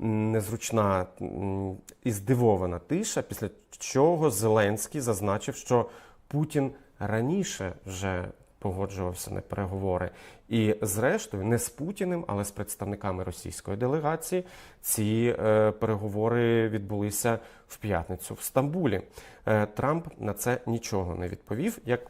незручна і здивована тиша, після чого Зеленський зазначив, що Путін раніше вже погоджувався на переговори. І, зрештою, не з Путіним, але з представниками російської делегації ці е, переговори відбулися в п'ятницю в Стамбулі. Е, Трамп на це нічого не відповів. Як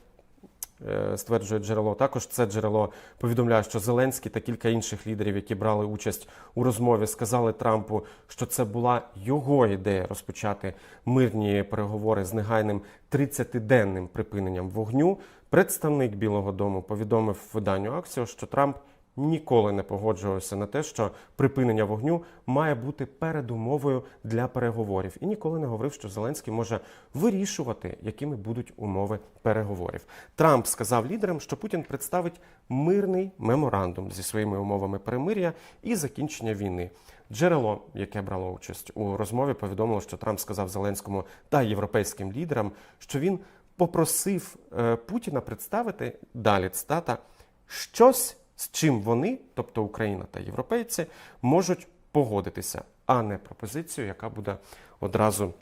стверджує джерело, також це джерело повідомляє, що Зеленський та кілька інших лідерів, які брали участь у розмові, сказали Трампу, що це була його ідея розпочати мирні переговори з негайним 30-денним припиненням вогню. Представник Білого Дому повідомив виданню акцію, що Трамп ніколи не погоджувався на те, що припинення вогню має бути передумовою для переговорів, і ніколи не говорив, що Зеленський може вирішувати, якими будуть умови переговорів. Трамп сказав лідерам, що Путін представить мирний меморандум зі своїми умовами перемир'я і закінчення війни. Джерело, яке брало участь у розмові, повідомило, що Трамп сказав Зеленському та європейським лідерам, що він попросив е, Путіна представити далі цитата щось, з чим вони, тобто Україна та європейці, можуть погодитися, а не пропозицію, яка буде одразу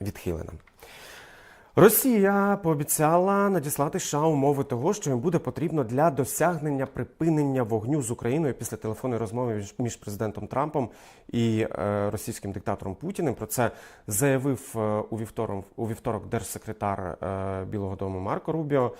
відхилена. Росія пообіцяла надіслати США умови того, що їм буде потрібно для досягнення припинення вогню з Україною після телефонної розмови між- президентом Трампом і е, російським диктатором Путіним. Про це заявив е, у вівторок у вівторок держсекретар е, Білого Дому Марко Рубіо.